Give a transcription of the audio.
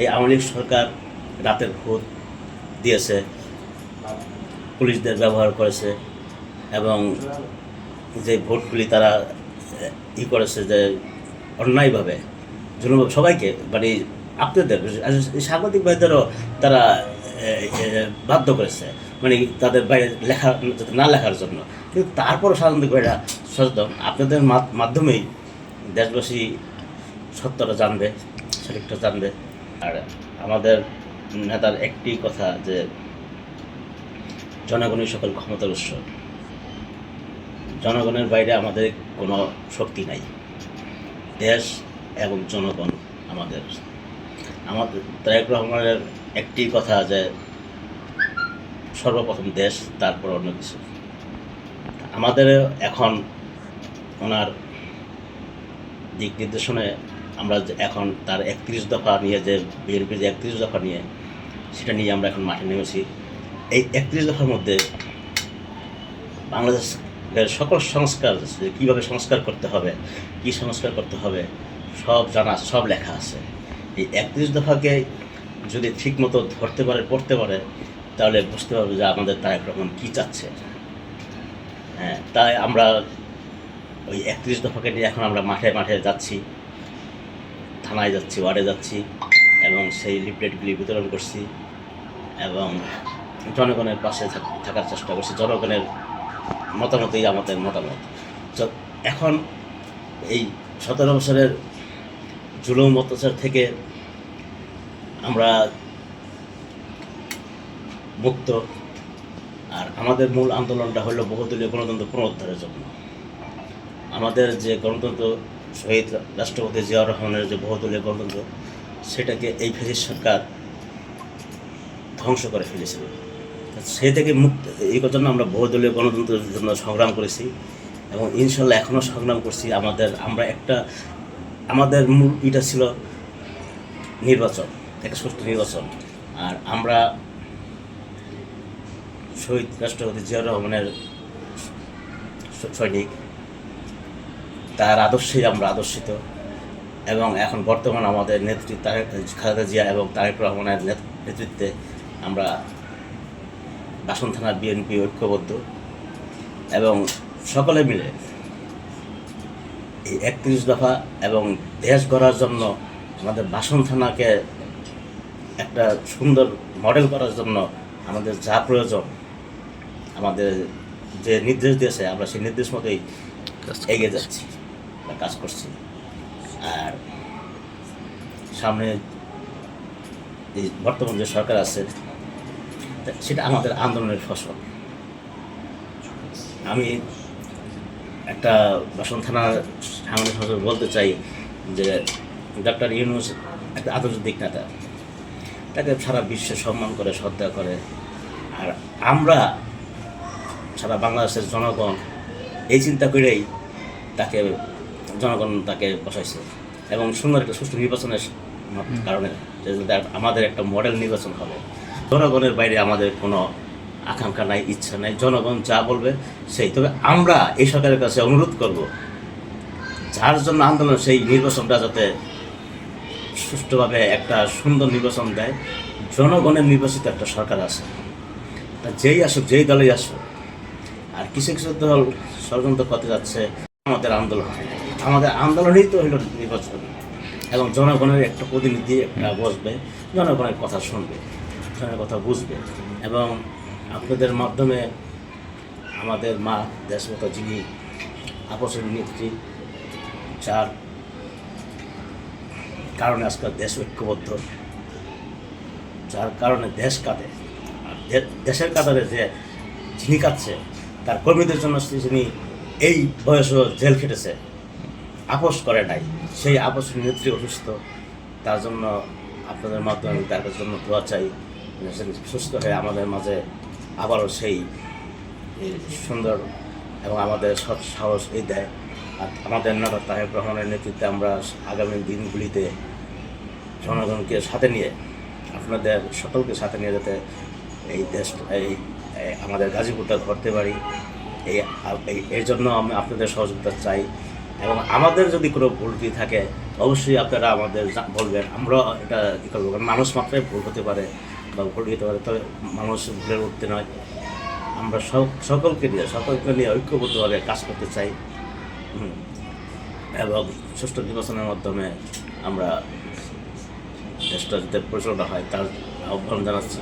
এই আওয়ামী লীগ সরকার রাতের ভোট দিয়েছে, পুলিশদের ব্যবহার করেছে এবং যে ভোটগুলি তারা ই করেছে যে অন্যায়ভাবে, জুলুম, সবাইকে মানে আপনাদের সাংবাদিক ভাইদেরও তারা বাধ্য করেছে মানে তাদের বাইরে লেখা, যাতে না লেখার জন্য। কিন্তু তারপরও সাংবাদিক ভাইরা সচেতন। আপনাদের মাধ্যমেই দেশবাসী সত্যটা জানবে সঠিকটা জানবে। আর আমাদের নেতার একটি কথা যে জনগণই সকল ক্ষমতার উৎস। জনগণের বাইরে আমাদের কোনো শক্তি নাই। দেশ এবং জনগণ আমাদের। আমাদের তারেক রহমানের একটি কথা যে সর্বপ্রথম দেশ, তারপর অন্য কিছু। আমাদের এখন ওনার দিক নির্দেশনায় আমরা এখন তার একত্রিশ দফা নিয়ে যে বিএনপির যে একত্রিশ দফা নিয়ে, সেটা নিয়ে আমরা এখন মাঠে নেমেছি। এই একত্রিশ দফার মধ্যে বাংলাদেশের সকল সংস্কার কীভাবে সংস্কার করতে হবে, কী সংস্কার করতে হবে, সব জানা, সব লেখা আছে। এই একত্রিশ দফাকে যদি ঠিকমতো ধরতে পারে, পড়তে পারে, তাহলে বুঝতে পারবে যে আমাদের তারেক রহমান কী চাচ্ছে। হ্যাঁ তাই আমরা ওই একত্রিশ দফাকে নিয়ে এখন আমরা মাঠে মাঠে যাচ্ছি। থানায় যাচ্ছি, ওয়ার্ডে যাচ্ছি এবং সেই লিফলেটগুলি বিতরণ করছি এবং জনগণের পাশে থাক- থাকার চেষ্টা করছি। জনগণের মতামতই আমাদের মতামত। এখন এই সতেরো বছরের জুলুম অত্যাচার থেকে আমরা মুক্ত। আর আমাদের মূল আন্দোলনটা হলো বহুদলীয় গণতন্ত্র পুনরুদ্ধারের জন্য। আমাদের যে গণতন্ত্র শহীদ রাষ্ট্রপতি জিয়াউর রহমানের যে বহুদলীয় গণতন্ত্র, সেটাকে এই ফেসিস সরকার ধ্বংস করে ফেলেছিল। সে থেকে মুক্ত, এই জন্য আমরা বহুদলীয় গণতন্ত্রের জন্য সংগ্রাম করেছি এবং ইনশাল্লাহ এখনও সংগ্রাম করছি। আমাদের, আমরা একটা, আমাদের মূল ইটা ছিল নির্বাচন, একটা সুষ্ঠু নির্বাচন। আর আমরা শহীদ রাষ্ট্রপতি জিয়াউর রহমানের সৈনিক তার আদর্শেই আমরা আদর্শিত। এবং এখন বর্তমান আমাদের নেত্রী তারেক খালেদা জিয়া এবং তারেক রহমানের নেতৃত্বে আমরা বাসন থানার বিএনপি ঐক্যবদ্ধ। এবং সকলে মিলে এই একত্রিশ দফা এবং দেশ গড়ার জন্য আমাদের বাসন থানাকে একটা সুন্দর মডেল করার জন্য আমাদের যা প্রয়োজন, আমাদের যে নির্দেশ দিয়েছে, আমরা সেই নির্দেশ মতোই এগিয়ে যাচ্ছি। কাজ করছি। আর সামনে এই বর্তমান যে সরকার আছে সেটা আমাদের আন্দোলনের ফসল। আমি একটা বাসন থানার সামনে ফসল বলতে চাই যে ডক্টর ইউনুস একটা আন্তর্জাতিক নেতা তাকে সারা বিশ্বে সম্মান করে, শ্রদ্ধা করে। আর আমরা সারা বাংলাদেশের জনগণ এই চিন্তা করেই তাকে জনগণ তাকে বসাইছে। এবং সুন্দর একটা সুষ্ঠু নির্বাচনের কারণে আমাদের একটা মডেল নির্বাচন হবে। জনগণের বাইরে আমাদের কোনো আকাঙ্ক্ষা নাই, ইচ্ছা নাই। জনগণ যা বলবে সেই। তবে আমরা এই সরকারের কাছে অনুরোধ করব, যার জন্য আন্দোলন সেই নির্বাচনটা যাতে সুষ্ঠুভাবে একটা সুন্দর নির্বাচন দেয়, জনগণের নির্বাচিত একটা সরকার আছে। তা যেই আসুক, যেই দলেই আসুক, আর কিছু কিছু দল ষড়যন্ত্র করতে যাচ্ছে, আমাদের আন্দোলন আমাদের আন্দোলনই তো হলো নির্বাচন। এবং জনগণের একটা প্রতিনিধি একটা বসবে, জনগণের কথা শুনবে জনের কথা বুঝবে। এবং আপনাদের মাধ্যমে আমাদের মা দেশমতো যিনি আপসের নেত্রী, যার কারণে আজকাল দেশ ঐক্যবদ্ধ, যার কারণে দেশ কাঁদে। আর দেশের কাতারে যে যিনি কাঁদছে, তার কর্মীদের জন্য যিনি এই বয়সও জেল খেটেছে আপোষ করে নাই। সেই আপোষ নেত্রী অসুস্থ, তার জন্য আপনাদের মাধ্যমে আমি তার জন্য দোয়া চাই। সুস্থ হয়ে আমাদের মাঝে আবারও সেই সুন্দর এবং আমাদের সৎ সাহস এই দেয়। আর আমাদের নেতা তাহের রহমানের নেতৃত্বে আমরা আগামী দিনগুলিতে জনগণকে সাথে নিয়ে, আপনাদের সকলকে সাথে নিয়ে যাতে এই দেশ, এই আমাদের গাজীপুরটা ধরতে পারি। এই, এর জন্য আমি আপনাদের সহযোগিতা চাই। এবং আমাদের যদি কোনো ভুল ত্রুটি থাকে, অবশ্যই আপনারা আমাদের বলবেন। আমরা এটা কী করব? কারণ মানুষ মাত্রায় ভুল হতে পারে বা ভুল হতে পারে, তবে মানুষ ভুলের উঠতে নয়। আমরা সকলকে নিয়ে সকলকে নিয়ে ঐক্যবদ্ধভাবে কাজ করতে চাই। এবং সুষ্ঠু নির্বাচনের মাধ্যমে আমরা দেশটা যাতে পরিচালনা হয়, তার আহ্বান জানাচ্ছি।